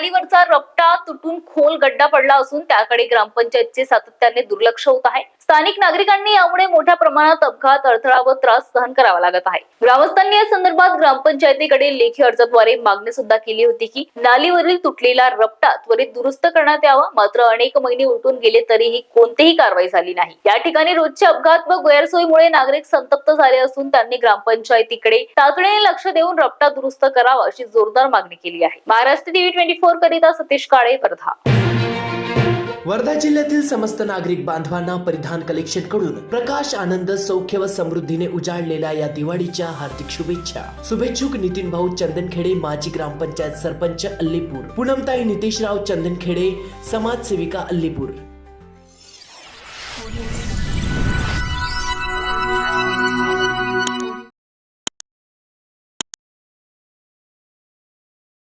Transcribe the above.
नालीवरचा रपटा तुटून खोल गड्डा पडला असून त्याकडे ग्रामपंचायतचे सातत्याने दुर्लक्ष होत आहे. स्थानिक नागरिकांनी यामुळे मोठ्या प्रमाणात अपघात अडथळा व त्रास सहन करावा लागत आहे. ग्रामस्थांनी या संदर्भात ग्रामपंचायतीकडे लेखी अर्जाद्वारे मागणी सुद्धा केली होती की नालीवरील तुटलेला रपटा त्वरित दुरुस्त करण्यात यावा. मात्र अनेक महिने उलटून गेले तरीही कोणतीही कारवाई झाली नाही. या ठिकाणी रोजचे अपघात व गैरसोयीमुळे नागरिक संतप्त झाले असून त्यांनी ग्रामपंचायतीकडे तातडीने लक्ष देऊन रपटा दुरुस्त करावा अशी जोरदार मागणी केली आहे. Maharashtra TV twenty four four करीता सतीश काळे वर्धा. वर्धा जिल्ह्यातील समस्त नागरिक बांधवांना परिधान कलेक्शनकडून प्रकाश आनंद सौख्य व समृद्धीने उजाडलेल्या या दिवाळीच्या हार्दिक शुभेच्छा. शुभेच्छुक नितीन भाऊ चंदनखेडे माजी ग्रामपंचायत सरपंच अल्लीपूर. पूनमताई नितेशराव चंदनखेडे समाजसेविका अल्लीपूर.